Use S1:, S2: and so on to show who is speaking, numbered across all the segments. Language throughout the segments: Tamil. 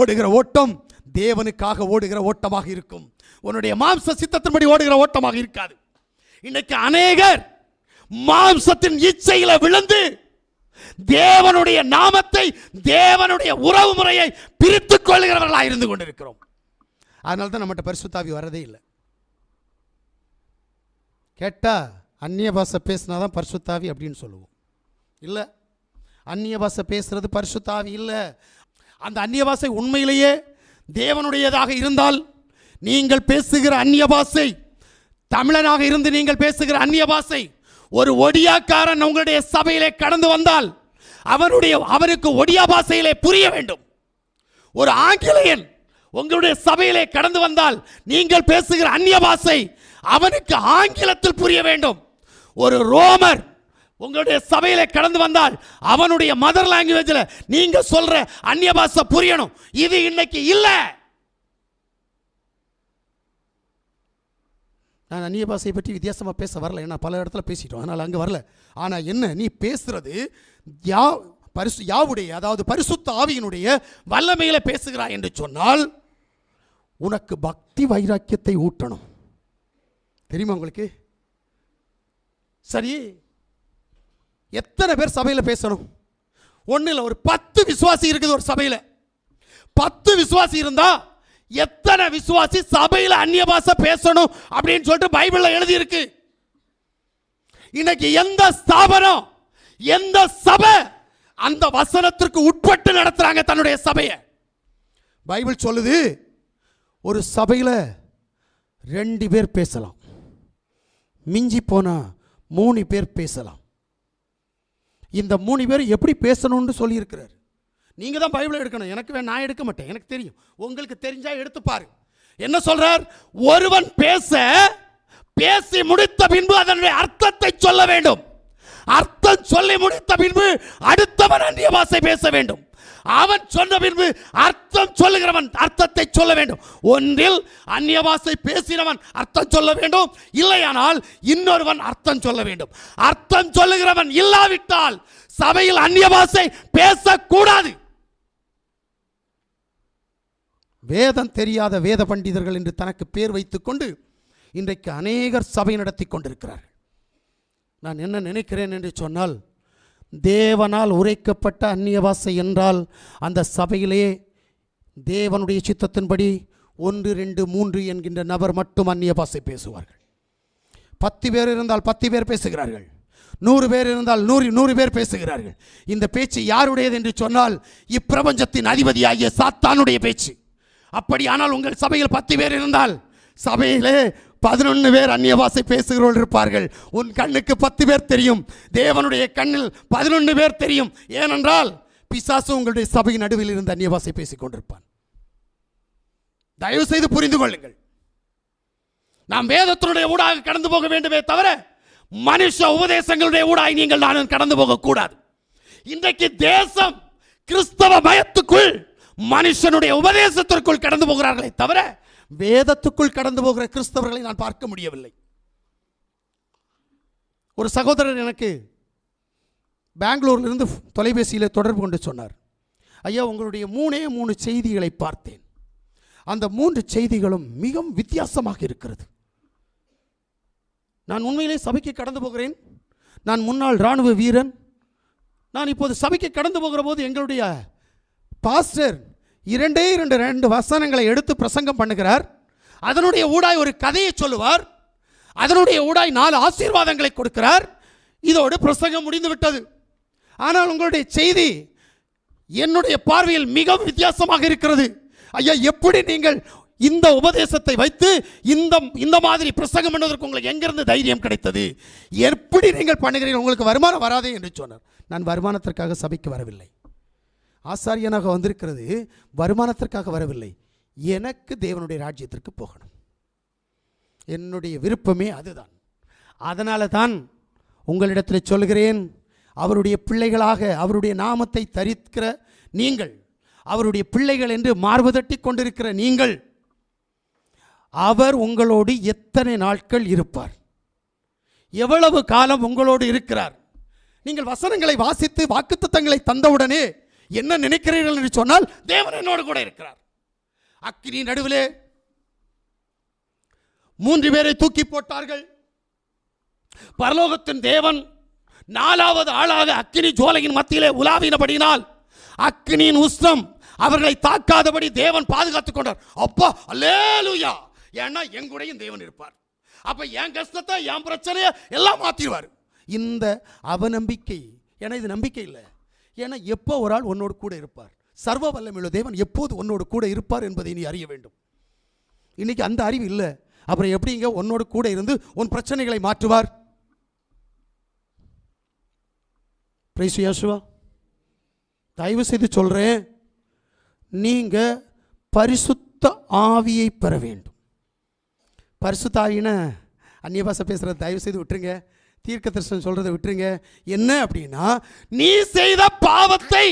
S1: ஓடுகிற ஓட்டம் தேவனுக்காக ஓடுகிற ஓட்டமாக இருக்கும். உன்னுடைய மாம்ச சித்தத்தின்படி ஓடுகிற ஓட்டமாக இருக்காது. இன்னைக்கு அநேகர் மாம்சத்தின் இச்சையில விழுந்து தேவனுடைய நாமத்தை தேவனுடைய உறவு முறையை பிரித்துக் கொள்கிறவர்களாக இருந்து கொண்டிருக்கிறோம். அதனால தான் நம்மகிட்ட பரிசுத்தாவி வரதே இல்லை. கேட்டால் அந்நிய பாஷை பேசினா தான் பரிசுத்தாவி அப்படின்னு சொல்லுவோம். இல்லை. அந்நிய பாஷை பேசுறது பரிசுத்தாவி இல்லை. அந்த அந்நிய பாஷை உண்மையிலேயே தேவனுடையதாக இருந்தால் நீங்கள் பேசுகிற அந்நிய பாஷை தமிழனாக இருந்து நீங்கள் பேசுகிற அந்நிய பாஷை ஒரு ஒடியாக்காரன் உங்களுடைய சபையிலே கடந்து வந்தால் அவனுடைய அவருக்கு ஒடியா பாஷையிலே புரிய வேண்டும். ஒரு ஆங்கிலேயன் உங்களுடைய சபையிலே கடந்து வந்தால் நீங்கள் பேசுகிற அந்நிய பாஷை அவனுக்கு ஆங்கிலத்தில் புரிய வேண்டும். ஒரு ரோமர் உங்களுடைய சபையில கடந்து வந்தால் அவனுடைய மதர் லாங்குவேஜில் நீங்க சொல்ற அந்நிய பாஷை புரியணும். இது இன்னைக்கு இல்லை. நான் அந்நிய பாஷையை பற்றி வித்தியாசமாக பேச வரல. ஏன்னா பல இடத்துல பேசிட்டோம். அதனால் அங்கே வரல. ஆனால் என்ன நீ பேசுறது யா பரிசு யாவுடைய அதாவது பரிசுத்த ஆவியினுடைய வல்லமையில் பேசுகிறாய் என்று சொன்னால் உனக்கு பக்தி வைராக்கியத்தை ஊட்டணும். தெரியுமா உங்களுக்கு? சரி எத்தனை பேர் சபையில் பேசணும்? ஒன்றும் இல்லை ஒரு பத்து விசுவாசி இருக்குது ஒரு சபையில். பத்து விசுவாசி இருந்தால் எத்தனை விசுவாசி சபையில் அந்நிய பாஷை பேசணும் அப்படின்னு சொல்லிட்டு பைபிளில் எழுதியிருக்கு. இன்னைக்கு எந்த ஸ்தாபனம் எந்த சபை அந்த வசனத்திற்கு உட்பட்டு நடத்துகிறாங்க தன்னுடைய சபையை. பைபிள் சொல்லுது ஒரு சபையில் ரெண்டு பேர் பேசலாம். மிஞ்சி போனால் மூணு பேர் பேசலாம். இந்த மூணு பேர் எப்படி பேசணும்னு சொல்லியிருக்கிறார். நீங்கள் தான் பைபிளை எடுக்கணும். எனக்கு நான் எடுக்க மாட்டேன். எனக்கு தெரியும். உங்களுக்கு தெரிஞ்சால் எடுத்து பாரு. என்ன சொல்கிறார் ஒருவன் பேச பேசி முடித்த பின்பு அதனுடைய அர்த்தத்தை சொல்ல வேண்டும். அர்த்தம் சொல்லி முடித்த பின்பு அடுத்தவன் அந்நிய பாசை பேச வேண்டும். அவன் சொன்ன பின்பு அர்த்தம் சொல்லுகிறவன் அர்த்தத்தை சொல்ல வேண்டும். ஒன்றில் அந்நிய பாஷை பேசினவன் அர்த்தம் சொல்ல வேண்டும். இல்லையானால் இன்னொருவன் அர்த்தம் சொல்ல வேண்டும். அர்த்தம் சொல்லுகிறவன் இல்லாவிட்டால் சபையில் அந்நிய பாஷை பேசக்கூடாது. வேதம் தெரியாத வேத பண்டிதர்கள் என்று தனக்கு பேர் வைத்துக்கொண்டு இன்றைக்கு அநேகர் சபை நடத்தி கொண்டிருக்கிறார்கள். நான் என்ன நினைக்கிறேன் என்று சொன்னால் தேவனால் உரைக்கப்பட்ட அந்நியபாசை என்றால் அந்த சபையிலே தேவனுடைய சித்தத்தின்படி ஒன்று ரெண்டு மூன்று என்கின்ற நபர் மட்டும் அந்நியபாசை பேசுவார்கள். பத்து பேர் இருந்தால் பத்து பேர் பேசுகிறார்கள். நூறு பேர் இருந்தால் நூறு நூறு பேர் பேசுகிறார்கள். இந்த பேச்சு யாருடையது என்று சொன்னால் இப்பிரபஞ்சத்தின் அதிபதியாகிய சாத்தானுடைய பேச்சு. அப்படியானால் உங்கள் சபையில் பத்து பேர் இருந்தால் சபையிலே பதினொன்று பேர் அந்நிய பாஷை பேசுகிறவர்கள் இருப்பார்கள். உன் கண்ணுக்கு பத்து பேர் தெரியும். தேவனுடைய கண்ணில் பதினொன்று பேர் தெரியும். ஏனென்றால் பிசாசு உங்களுடைய சபையின் நடுவில் இருந்து அந்நிய பேசிக் கொண்டிருப்பான். தயவு செய்து புரிந்து கொள்ளுங்கள். நாம் வேதத்தினுடைய ஊடாக கடந்து போக வேண்டுமே தவிர மனுஷ உபதேசங்களுடைய ஊடாக நீங்கள் நானும் கடந்து போகக்கூடாது. இன்றைக்கு தேசம் கிறிஸ்தவ மயத்துக்குள் மனுஷனுடைய உபதேசத்திற்குள் கடந்து போகிறார்களே தவிர வேதத்துக்குள் கடந்து போகிற கிறிஸ்தவர்களை நான் பார்க்க முடியவில்லை. ஒரு சகோதரர் எனக்கு பெங்களூர்லேருந்து தொலைபேசியில் தொடர்பு கொண்டு சொன்னார். ஐயா உங்களுடைய மூணே மூணு செய்திகளை பார்த்தேன். அந்த மூன்று செய்திகளும் மிகவும் வித்தியாசமாக இருக்கிறது. நான் உண்மையிலே சபைக்கு கடந்து போகிறேன். நான் முன்னாள் இராணுவ வீரன். நான் இப்போது சபைக்கு கடந்து போகிற போது எங்களுடைய பாஸ்டர் இரண்டே இரண்டு ரெண்டு வசனங்களை எடுத்து பிரசங்கம் பண்ணுகிறார். அதனுடைய ஊடாய் ஒரு கதையை சொல்லுவார். அதனுடைய ஊடாய் நாலு ஆசீர்வாதங்களை கொடுக்கிறார். இதோடு பிரசங்கம் முடிந்து விட்டது ஆனால் உங்களுடைய செய்தி என்னுடைய பார்வையில் மிகவும் வித்தியாசமாக இருக்கிறது. ஐயா எப்படி நீங்கள் இந்த உபதேசத்தை வைத்து இந்த இந்த மாதிரி பிரசங்கம் பண்ணுவதற்கு உங்களுக்கு எங்கிருந்து தைரியம் கிடைத்தது? எப்படி நீங்கள் பண்ணுகிறீர்கள்? உங்களுக்கு வருமானம் வராதே என்று சொன்னார். நான் வருமானத்திற்காக சபைக்கு வரவில்லை. ஆசாரியனாக வந்திருக்கிறது வருமானத்திற்காக வரவில்லை. எனக்கு தேவனுடைய ராஜ்யத்திற்கு போகணும். என்னுடைய விருப்பமே அதுதான். அதனால தான் உங்களிடத்தில் சொல்கிறேன் அவருடைய பிள்ளைகளாக அவருடைய நாமத்தை தரிக்கிற நீங்கள் அவருடைய பிள்ளைகள் என்று மார்புதட்டி கொண்டிருக்கிற நீங்கள் அவர் உங்களோடு எத்தனை நாட்கள் இருப்பார்? எவ்வளவு காலம் உங்களோடு இருக்கிறார்? நீங்கள் வசனங்களை வாசித்து வாக்குத்தத்தங்களை தந்தவுடனே என்ன நினைக்கிறீர்கள் என்று சொன்னால் தேவன் என்னோடு கூட இருக்கிறார். அக்கினி நடுவிலே மூன்று பேரை தூக்கி போட்டார்கள். பரலோகத்தின் தேவன் நாலாவது ஆளாக அக்கினி ஜோலையின் மத்தியிலே உலாவினபடினால் அக்கினியின் உஷ்ணம் அவர்களை தாக்காதபடி தேவன் பாதுகாத்துக் கொண்டார். அப்பா அல்லேலுயா! ஏன்னா எங்கூடையும் தேவன் இருப்பார். அப்ப என் கஷ்டத்தை என் பிரச்சனையை எல்லாம் மாத்திடுவார். இந்த அவநம்பிக்கை ஏன்னா இது நம்பிக்கை இல்லை. ஏன்னா எப்போ ஒரு ஆள் உன்னோடு கூட இருப்பார்? சர்வ வல்லமையுள்ள தேவன் எப்போது உன்னோடு கூட இருப்பார் என்பதை நீ அறிய வேண்டும். இன்னைக்கு அந்த அறிவு இல்லை. அப்புறம் எப்படிங்க உன்னோடு கூட இருந்து உன் பிரச்சனைகளை மாற்றுவார்? பிரைஸ் யாசுவா தயவு செய்து சொல்கிறேன் நீங்கள் பரிசுத்த ஆவியை பெற வேண்டும். பரிசுத்த ஆவின அந்நிய பாஷை பேசுகிறத தயவு செய்து விட்டுருங்க. தீர்க்க தரிசனம் சொல்கிறத விட்டுருங்க. என்ன அப்படின்னா நீ செய்த பாவத்தை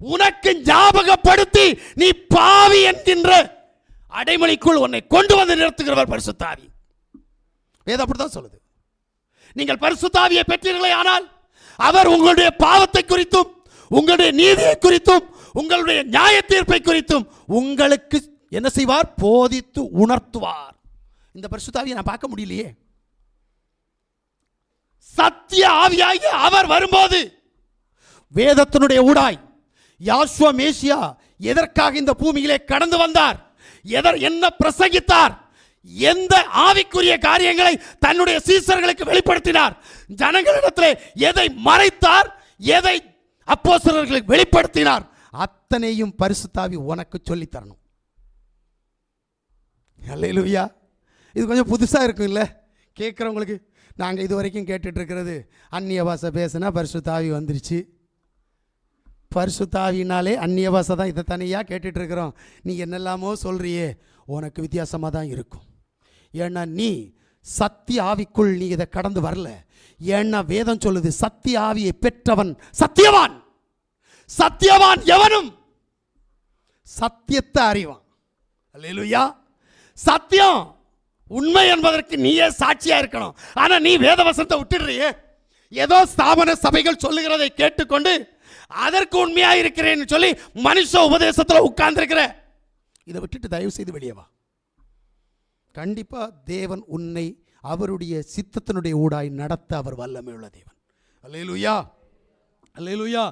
S1: உனக்கு ஞாபகப்படுத்தி நீ பாவி என்கின்ற அடைமொழிக்குள் உன்னை கொண்டு வந்து நிறுத்துகிறவர் பரிசுத்தாவி. வேதம் அப்படிதான் சொல்லுது. நீங்கள் பரிசுத்தாவியை பெற்றீர்களே ஆனால் அவர் உங்களுடைய பாவத்தை குறித்தும் உங்களுடைய நீதியை குறித்தும் உங்களுடைய நியாய தீர்ப்பை குறித்தும் உங்களுக்கு என்ன செய்வார்? போதித்து உணர்த்துவார். இந்த பரிசுத்தாவியை நான் பார்க்க முடியலையே. சத்திய ஆவியாகி அவர் வரும்போது வேதத்தினுடைய ஊடாய் யாஸ்வா மேசியா எதற்காக இந்த பூமியிலே கடந்து வந்தார்? எதர் என்ன பிரசங்கித்தார்? எந்த ஆவிக்குரிய காரியங்களை தன்னுடைய சீசர்களுக்கு வெளிப்படுத்தினார்? ஜனங்களிடத்திலே எதை மறைத்தார்? எதை அப்போசர்களுக்கு வெளிப்படுத்தினார்? அத்தனையும் பரிசுத்தாவி உனக்கு சொல்லித் தரணும். அல்லேலூயா இது கொஞ்சம் புதுசாக இருக்கும் இல்லை கேட்குறவங்களுக்கு நாங்கள் இது வரைக்கும் கேட்டுட்ருக்கிறது அந்நிய பாஷை பேசுனா பரிசுத்தாவி வந்துருச்சு. பரிசுத்தாவினாலே அந்நிய பாஷை தான் இதை தனியாக கேட்டுட்ருக்குறோம் நீ என்னெல்லாமோ சொல்கிறியே உனக்கு வித்தியாசமாக தான் இருக்கும். ஏன்னா நீ சத்தி ஆவிக்குள் நீ இதை கடந்து வரல. ஏன்னா வேதம் சொல்லுது சத்தி ஆவியை பெற்றவன் சத்தியவான். சத்தியவான் எவனும்? சத்தியத்தை அறிவான். அல்லேலூயா. சத்தியம். உண்மை என்பதற்கு நீயே சாட்சியா இருக்கணும். ஆனா நீ வேதவசத்தை விட்டுடுறியே. ஏதோ ஸ்தாபன சபைகள் சொல்லுகிறதை கேட்டுக்கொண்டு அதற்கு உண்மையா இருக்கிறேன்னு சொல்லி மனுஷ உபதேசத்துல உட்கார்ந்திருக்கிற. இதை விட்டுட்டு தயவு செய்து வெளியே வா. கண்டிப்பா தேவன் உன்னை அவருடைய சித்தத்தினுடைய ஊடாய் நடத்த அவர் வல்லமை உள்ள தேவன். அல்லேலூயா. அல்லேலூயா.